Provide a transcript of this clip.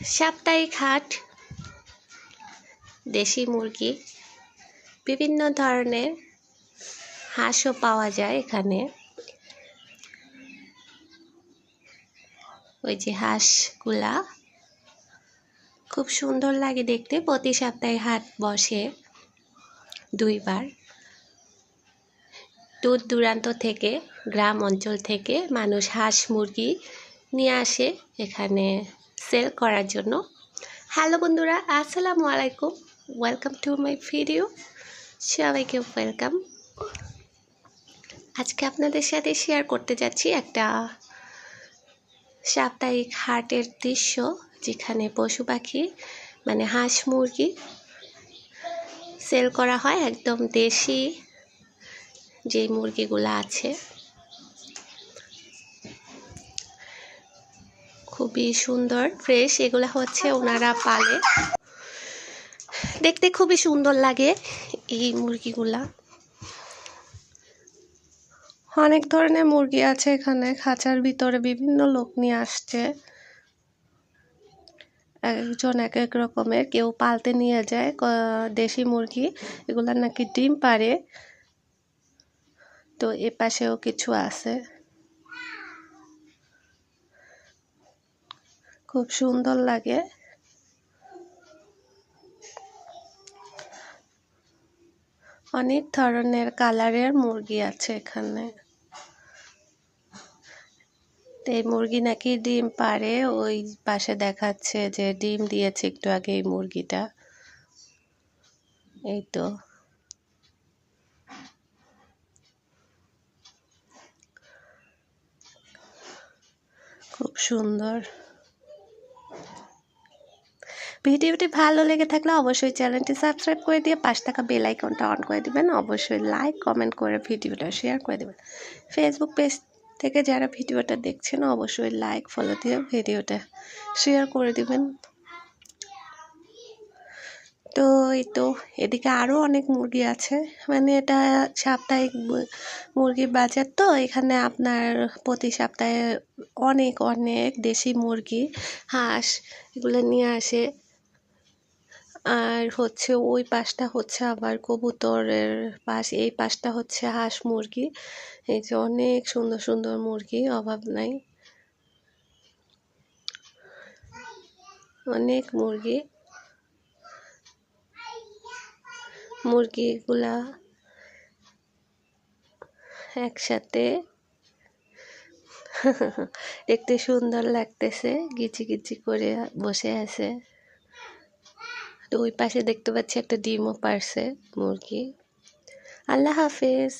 সাপ্তাহিক হাট, দেশি মুরগি, বিভিন্ন ধরনের হাঁসও পাওয়া যায় এখানে। ওই যে হাঁসগুলা খুব সুন্দর লাগে দেখতে, প্রতি সপ্তাহে হাট বসে দুইবার। দূর দূরান্ত থেকে, গ্রাম অঞ্চল থেকে মানুষ হাঁস মুরগি নিয়ে আসে এখানে। সেল করার জন্য। হ্যালো বন্ধুরা, আসসালামু আলাইকুম। ওয়েলকাম টু মাই ভিডিও সবাইকে ওয়েলকাম আজকে আপনাদের সাথে শেয়ার করতে যাচ্ছি একটা সাপ্তাহিক হাটের দৃশ্য, যেখানে পশু পাখি মানে হাঁস মুরগি সেল করা হয় একদম দেশি যেই মুরগিগুলো আছে। খুবই সুন্দর ফ্রেশ এগুলো হচ্ছে ওনারা পালে। দেখতে খুবই সুন্দর লাগে এই মুরগিগুলা। অনেক ধরনের মুরগি আছে এখানে, খাঁচার ভিতরে বিভিন্ন লোক নিয়ে আসছে। একজন এক এক রকমের, কেউ পালতে নিয়ে যায় দেশি মুরগি, এগুলা নাকি ডিম পারে তো এ পাশেও কিছু আছে। খুব সুন্দর লাগে। অনেক ধরনের কালারের মুরগি আছে এখানে। এই মুরগি নাকি ডিম পারে ওই পাশে দেখাচ্ছে যে ডিম দিয়েছে একটু আগে এই মুরগিটা। এই তো। খুব সুন্দর। ভিডিওটি ভালো লেগে থাকলে অবশ্যই চ্যানেলটি সাবস্ক্রাইব করে দিয়ে পাশ থাকা বেল আইকনটা অন করে দিবেন। অবশ্যই লাইক, কমেন্ট করে ভিডিওটা শেয়ার করে দেবেন। ফেসবুক পেজ থেকে যারা ভিডিওটা দেখছেন, অবশ্যই লাইক ফলো দিয়ে ভিডিওটা শেয়ার করে দিবেন। তো এই তো, এদিকে আরও অনেক মুরগি আছে। মানে এটা সাপ্তাহিক মুরগির বাজার তো, এখানে আপনার প্রতি সপ্তাহে অনেক অনেক দেশি মুরগি, হাঁস এগুলো নিয়ে আসে। আর হচ্ছে ওই পাশটা হচ্ছে আবার কবুতরের পাশ, এই পাশটা হচ্ছে হাঁস মুরগি। এই যে অনেক সুন্দর সুন্দর মুরগি, অভাব নাই। অনেক মুরগি। মুরগিগুলা একসাথে দেখতে সুন্দর লাগতেছে, গিচি গিচি করে বসে আছে। তো ওই পাশে দেখতে পাচ্ছি একটা ডিমও পারছে মুরগি। আল্লাহ হাফেজ।